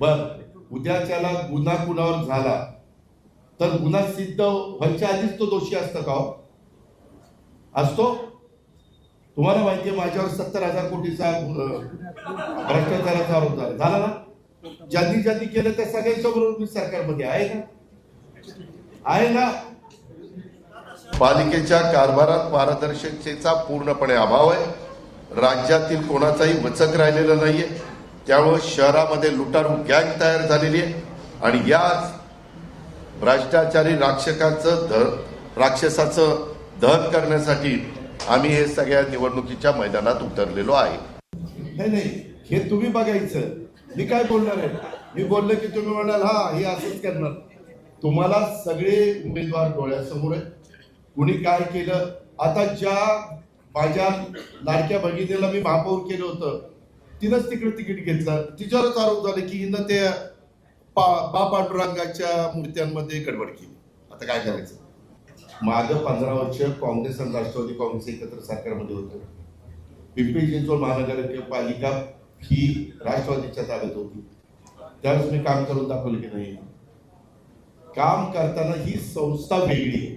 बर उद्याच्याला गुन्हा कुणावर झाला? तर गुन्हा सिद्ध व्हायच्या आधीच तो दोषी असतो का हो? असतो? तुम्हाला माहितीये माझ्यावर सत्तर हजार कोटीचा भ्रष्टाचाराचा आरोप झाला. झाला ना? ज्यांनी ज्यांनी केलं त्या सगळ्यांच्या बरोबर मी सरकारमध्ये आहे ना? आहे ना? पालिकेच्या कारभारात पारदर्शकतेचा पूर्णपणे अभाव आहे. राज्यातील कोणाचाही वचक राहिलेला नाहीये. त्यामुळे शहरामध्ये लुटारू गँग तयार झालेली आहे. आणि याच भ्रष्टाचारी राक्षकाचं धन राक्षसाचं दहन करण्यासाठी आम्ही हे सगळ्या निवडणुकीच्या मैदानात उतरलेलो आहे. नाही नाही हे तुम्ही बघायचं. मी काय बोलणार आहे? मी बोललो की तुम्ही म्हणाल हा हे असंच करणार. तुम्हाला सगळे उमेदवार डोळ्यासमोर आहे कुणी काय केलं? आता ज्या माझ्या लाडक्या भगिनीला मी महापौर केलं होतं तिनंच तिकडे तिकीट घेतलं. तिच्यावरच आरोप झाले की हिनं ते पा बा पांडुरंगाच्या मूर्त्यांमध्ये गडबड केली. आता काय करायचं? मागं पंधरा वर्ष काँग्रेस आणि राष्ट्रवादी काँग्रेस एकत्र सरकारमध्ये होतं. पिंपरी चिंचवड महानगरपालिका ही राष्ट्रवादीच्या ताब्यात होती. त्यावेळेस मी काम करून दाखवलं की नाही. काम करताना ही संस्था वेगळी आहे.